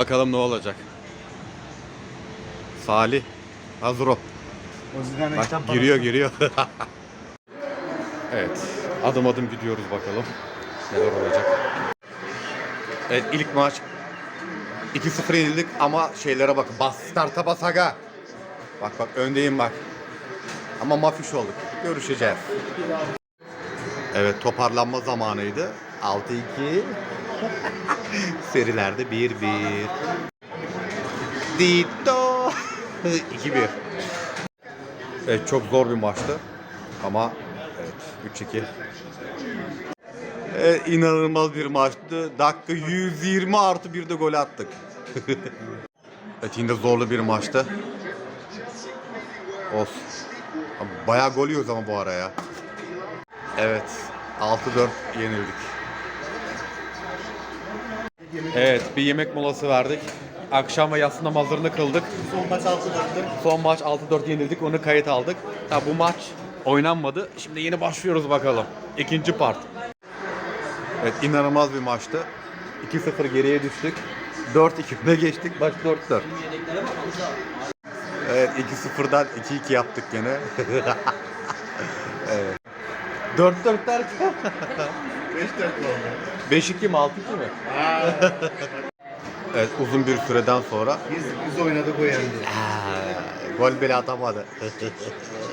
Bakalım ne olacak. Salih. Hazır ol. Bak, giriyor giriyor. evet. Adım adım gidiyoruz bakalım. Neler olacak. Evet ilk maç 2-0 yenildik ama şeylere bakın. Bas starta bas aga. Bak bak öndeyim bak. Ama mafiş olduk. Görüşeceğiz. Evet toparlanma zamanıydı. 6-2. Serilerde 1-1. Dito. 2-1. Evet çok zor bir maçtı. Ama evet 3-2. Evet, inanılmaz bir maçtı. Dakika 120 artı bir de gol attık. evet yine zorlu bir maçtı. Abi, Bayağı gol yiyoruz ama bu ara ya. Evet 6-4 yenildik. Evet bir yemek molası verdik. Akşam ve yatsı namazlarını kıldık. Son maç 6-4'tü. Son maç 6-4 yenildik. Onu kayıt aldık. Ha, bu maç oynanmadı. Şimdi yeni başlıyoruz bakalım. İkinci part. Evet inanılmaz bir maçtı. 2-0 geriye düştük. 4-2 öne geçtik. Maç 4-4. Evet 2-0'dan 2-2 yaptık gene. evet. 4-4 derken 5-4 oldu. 5-2 mi 6-2 mi? evet uzun bir süreden sonra Biz, biz oynadık o yendi. Aa, gol bile atamadı.